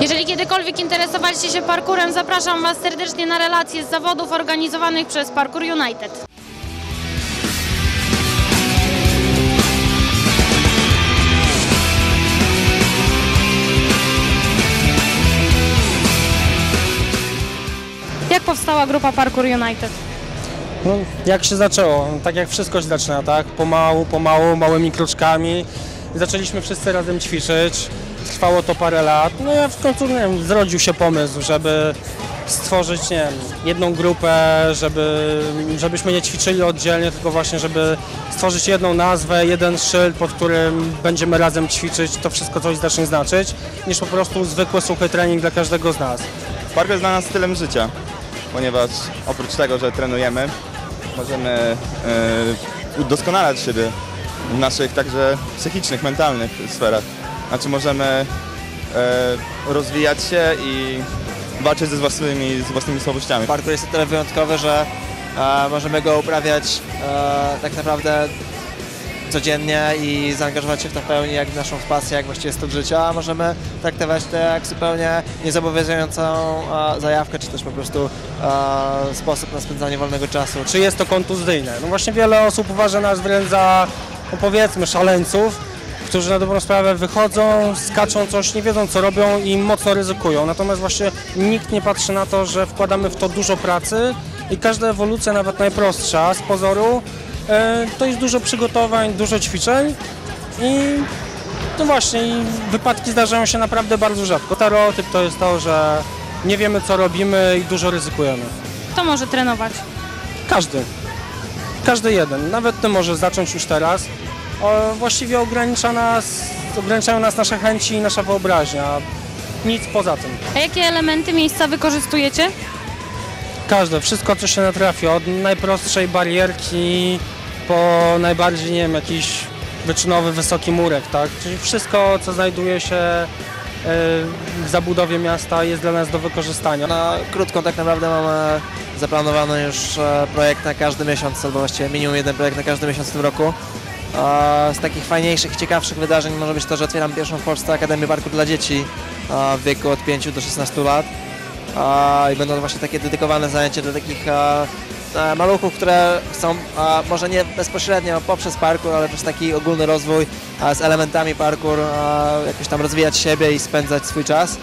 Jeżeli kiedykolwiek interesowaliście się parkurem, zapraszam Was serdecznie na relacje z zawodów organizowanych przez Parkour United. Jak powstała grupa Parkour United? No, jak się zaczęło? Tak jak wszystko się zaczyna, tak? Pomału, pomału, małymi kroczkami. Zaczęliśmy wszyscy razem ćwiczyć. Trwało to parę lat. No i w końcu nie wiem, zrodził się pomysł, żeby stworzyć nie wiem, jedną grupę, żeby, żebyśmy nie ćwiczyli oddzielnie, tylko właśnie, żeby stworzyć jedną nazwę, jeden szyld, pod którym będziemy razem ćwiczyć, to wszystko coś zacznie znaczyć, niż po prostu zwykły suchy trening dla każdego z nas. Parkour jest dla nas stylem życia, ponieważ oprócz tego, że trenujemy, możemy e, udoskonalać siebie naszych także psychicznych, mentalnych sferach. Znaczy możemy e, rozwijać się i walczyć ze własnymi, z własnymi słabościami. Parkour jest o tyle wyjątkowy, że e, możemy go uprawiać e, tak naprawdę codziennie i zaangażować się w to pełni jak w naszą pasję, jak właściwie styl życia, a możemy traktować to jak zupełnie niezobowiązującą e, zajawkę, czy też po prostu e, sposób na spędzanie wolnego czasu. czy jest to kontuzyjne. No właśnie wiele osób uważa nas wręcz za, no powiedzmy, szaleńców, którzy na dobrą sprawę wychodzą, skaczą coś, nie wiedzą co robią i mocno ryzykują. Natomiast właśnie nikt nie patrzy na to, że wkładamy w to dużo pracy i każda ewolucja, nawet najprostsza z pozoru, e, to jest dużo przygotowań, dużo ćwiczeń i no właśnie, wypadki zdarzają się naprawdę bardzo rzadko. Stereotyp to jest to, że nie wiemy co robimy i dużo ryzykujemy. Kto może trenować? Każdy. Każdy jeden. Nawet ty możesz zacząć już teraz. O, właściwie ogranicza nas, ograniczają nas nasze chęci i nasza wyobraźnia. Nic poza tym. A jakie elementy miejsca wykorzystujecie? Każde, wszystko co się natrafi, od najprostszej barierki po najbardziej, nie wiem, jakiś wyczynowy, wysoki murek, tak? Czyli wszystko, co znajduje się w zabudowie miasta jest dla nas do wykorzystania. Na krótką tak naprawdę mamy zaplanowany już e, projekt na każdy miesiąc, albo właściwie minimum jeden projekt na każdy miesiąc w tym roku. E, Z takich fajniejszych, ciekawszych wydarzeń może być to, że otwieram pierwszą w Polsce Akademię Parku dla dzieci e, w wieku od 5 do 16 lat. E, I będą właśnie takie dedykowane zajęcia dla takich e, e, maluchów, które chcą e, może nie bezpośrednio poprzez parkour, ale przez taki ogólny rozwój e, z elementami parkour e, jakoś tam rozwijać siebie i spędzać swój czas.